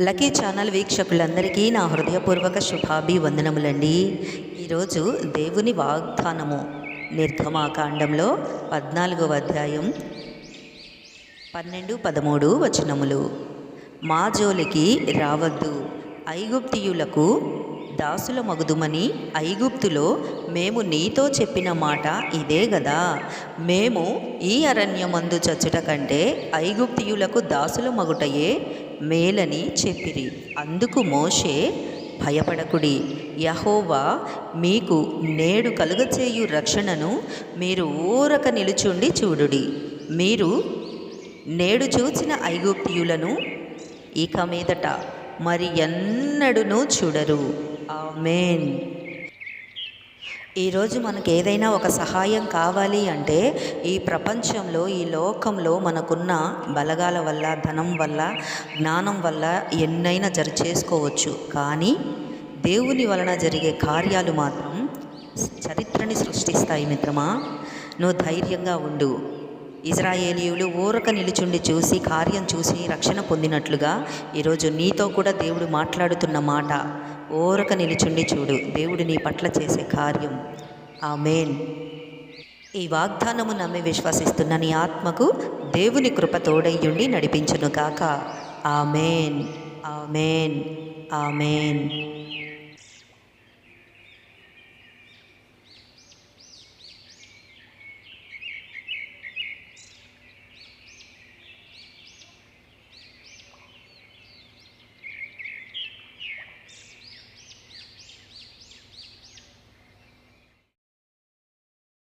Lucky channel వీక్షకులందరికీ నా హృదయపూర్వక శుభాభివందనములండి. ఈరోజు దేవుని వాగ్దానము నిర్గమాకాండంలో పద్నాలుగవ అధ్యాయం పన్నెండు పదమూడు వచనములు. మా జోలికి రావద్దు ఐగుప్తియులకు దాసుల మగుదుమని ఐగుప్తులో మేము నీతో చెప్పిన మాట ఇదే గదా. మేము ఈ అరణ్యమందు చచ్చుట కంటే ఐగుప్తియులకు దాసుల మగుటయే మేలని చెప్పిరి. అందుకు మోషే భయపడకుడి. యహోవా మీకు నేడు కలుగచేయు రక్షణను మీరు ఊరక నిలుచుండి చూడుడి. మీరు నేడు చూచిన ఐగుప్తియులను ఇక మీదట మరి ఎన్నడూనూ చూడరు. ఆమెన్. ఈరోజు మనకు ఏదైనా ఒక సహాయం కావాలి అంటే ఈ ప్రపంచంలో ఈ లోకంలో మనకున్న బలగాల వల్ల ధనం వల్ల జ్ఞానం వల్ల ఎన్నైనా జరి చేసుకోవచ్చు కానీ దేవుని వలన జరిగే కార్యాలు మాత్రం చరిత్రని సృష్టిస్తాయి మిత్రమా? నువ్వు ధైర్యంగా ఉండు. ఇజ్రాయేలీయులు ఊరక నిలుచుండి చూసి కార్యం చూసి రక్షణ పొందినట్లుగా ఈరోజు నీతో కూడా దేవుడు మాట్లాడుతున్న మాట ఓరక నిలుచుండి చూడు. దేవుడు నీ పట్ల చేసే కార్యం. ఆమేన్. ఈ వాగ్దానము నమ్మి విశ్వసిస్తున్న నీ ఆత్మకు దేవుని కృప తోడయ్యుండి నడిపించును కాక ఆమెన్. ఆమెన్. ఆమెన్.